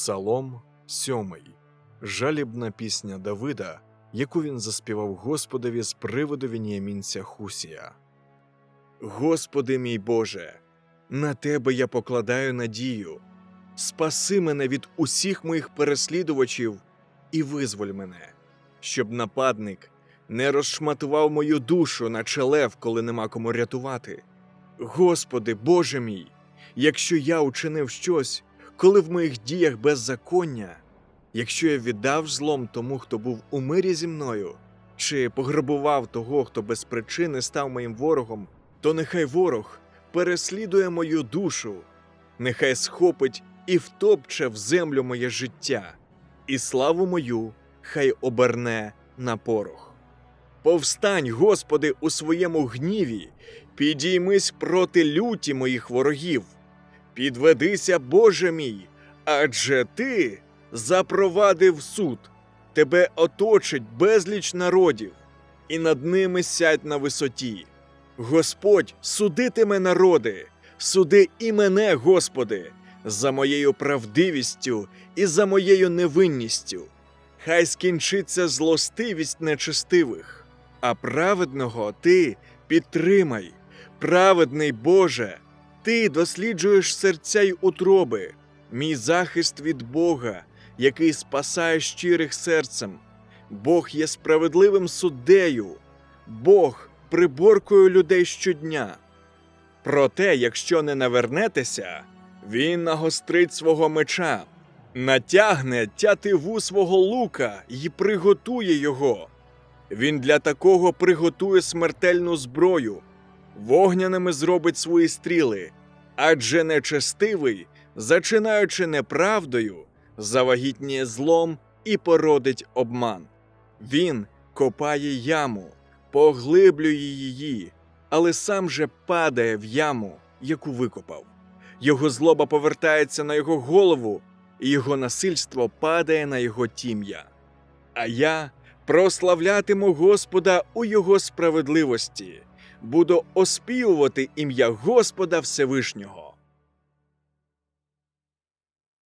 Псалом 7. Жалібна пісня Давида, яку він заспівав Господові з приводу вініамінця Хусія. Господи мій Боже, на Тебе я покладаю надію. Спаси мене від усіх моїх переслідувачів і визволь мене, щоб нападник не розшматував мою душу, наче лев, коли нема кому рятувати. Господи, Боже мій, якщо я учинив щось, коли в моїх діях беззаконня, якщо я віддав злом тому, хто був у мирі зі мною, чи пограбував того, хто без причини став моїм ворогом, то нехай ворог переслідує мою душу, нехай схопить і втопче в землю моє життя, і славу мою хай оберне на порох. Повстань, Господи, у своєму гніві, підіймись проти люті моїх ворогів. Підведися, Боже мій, адже ти запровадив суд, тебе оточить безліч народів, і над ними сядь на висоті. Господь судитиме народи, суди і мене, Господи, за моєю правдивістю і за моєю невинністю. Хай скінчиться злостивість нечестивих, а праведного ти підтримай, праведний Боже, ти досліджуєш серця й утроби, мій захист від Бога, який спасає щирих серцем. Бог є справедливим суддею, Бог приборкує людей щодня. Проте, якщо не навернетеся, він нагострить свого меча, натягне тятиву свого лука і приготує його. Він для такого приготує смертельну зброю, вогняними зробить свої стріли, адже нечестивий, зачинаючи неправдою, завагітніє злом і породить обман. Він копає яму, поглиблює її, але сам же падає в яму, яку викопав. Його злоба повертається на його голову, і його насильство падає на його тім'я. А я прославлятиму Господа у його справедливості, буду оспівувати ім'я Господа Всевишнього.